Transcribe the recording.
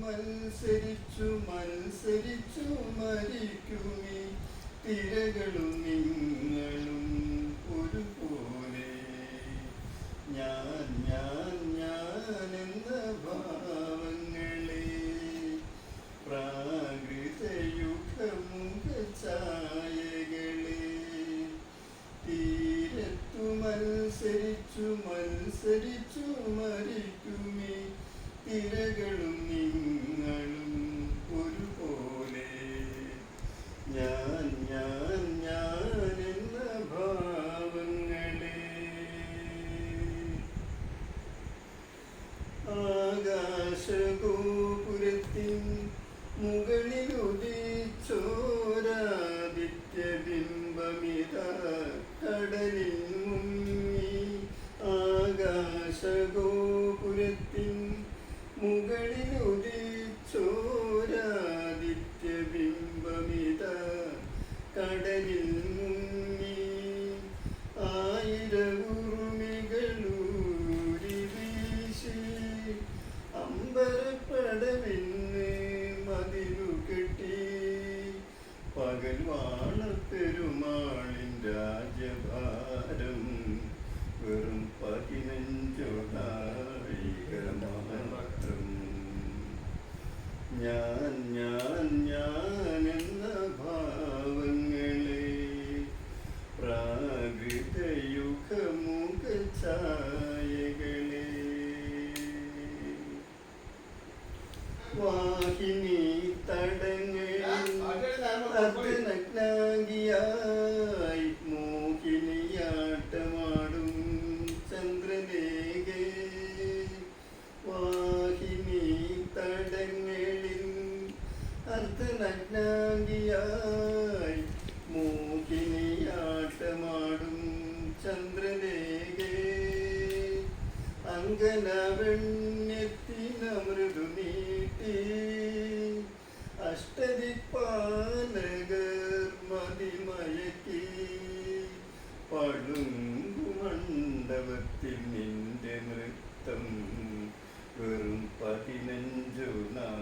മത്സരിച്ചു മത്സരിച്ചു മരിക്കുമേ തിരകളും നിങ്ങളും ഒരുപോലെ. ഞാൻ ഞാൻ ഞാൻ എന്ന ഭാവങ്ങളെ പ്രാകൃതയുഗമുഖഛായകളെ തീരത്തു മത്സരിച്ചു മത്സരിച്ചു മരിക്കുമേ തിരകളും 五个 ഞാൻ അർദ്ധനഗ്നാംഗിയായി മോഹിനിയാട്ടമാടും ചന്ദ്രലേഖേ അങ്കനവണ്യത്തിനമൃദു നീട്ടി അഷ്ടദിപ്പാലകർ മതിമയക്കി പളുങ്കുമണ്ഡപത്തിൽ നിന്റെ നൃത്തം വെറും പതിനഞ്ചു മാത്രം